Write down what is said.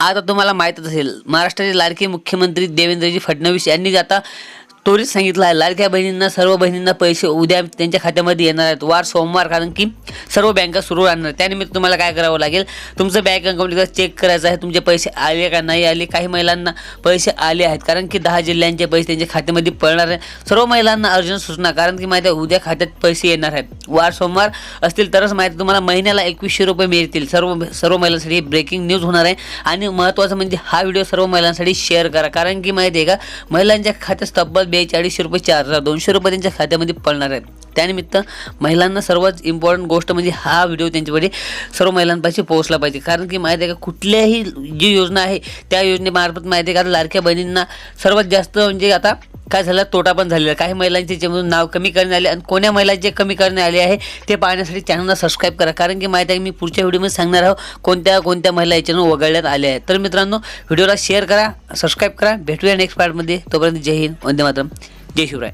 आता तुम्हाला माहीतच असेल महाराष्ट्राचे लाडके मुख्यमंत्री देवेंद्रजी फडणवीस यांनी आता त्वरित सांगितलं आहे लाडक्या बहिणींना सर्व बहिणींना पैसे उद्या त्यांच्या खात्यामध्ये येणार आहेत. वार सोमवार कारण की सर्व बँका सुरू राहणार. त्यानिमित्त तुम्हाला काय करावं लागेल? तुमचं बँक अकाउंट एकदा चेक करायचं आहे. तुमचे पैसे आले का नाही आले? काही महिलांना पैसे आले आहेत. कारण की दहा जिल्ह्यांचे पैसे त्यांच्या खात्यामध्ये पडणार आहे. सर्व महिलांना अर्जंट सूचना. कारण की माहिती आहे उद्या खात्यात पैसे येणार आहेत. वार सोमवार असतील तरच माहिती तुम्हाला. महिन्याला एकवीसशे रुपये मिळतील. सर्व सर्व महिलांसाठी ब्रेकिंग न्यूज होणार आहे. आणि महत्त्वाचं म्हणजे हा व्हिडिओ सर्व महिलांसाठी शेअर करा. कारण की माहिती आहे का महिलांच्या खात्यात तब्बल बेचाळीसशे रुपये चार हजार दोनशे रुपये त्यांच्या खात्यामध्ये पडणार आहेत. त्यानिमित्त महिलांना सर्वात इम्पॉर्टंट गोष्ट म्हणजे हा व्हिडिओ त्यांच्याकडे सर्व महिलांपाशी पोहोचला पाहिजे. कारण की माहिती आहे का कुठल्याही जी योजना आहे त्या योजनेमार्फत माहिती आहे का आता लाडक्या बहिणींना सर्वात जास्त म्हणजे आता काय झालं तोटा पण झालेला आहे. काही महिलांचे याच्यामधून नाव कमी करण्यात आले आणि कोण्या महिलांचे कमी करण्यात आले आहे ते पाहण्यासाठी चॅनलला सबस्क्राईब करा. कारण की माहिती आहे मी पुढच्या व्हिडिओमध्ये सांगणार आहोत कोणत्या कोणत्या महिला याच्यानं वगळण्यात आल्या आहेत. तर मित्रांनो व्हिडिओला शेअर करा सबस्क्राईब करा. भेटूया नेक्स्ट पार्टमध्ये तोपर्यंत जय हिंद वंदे मातरम. जय शिवराय.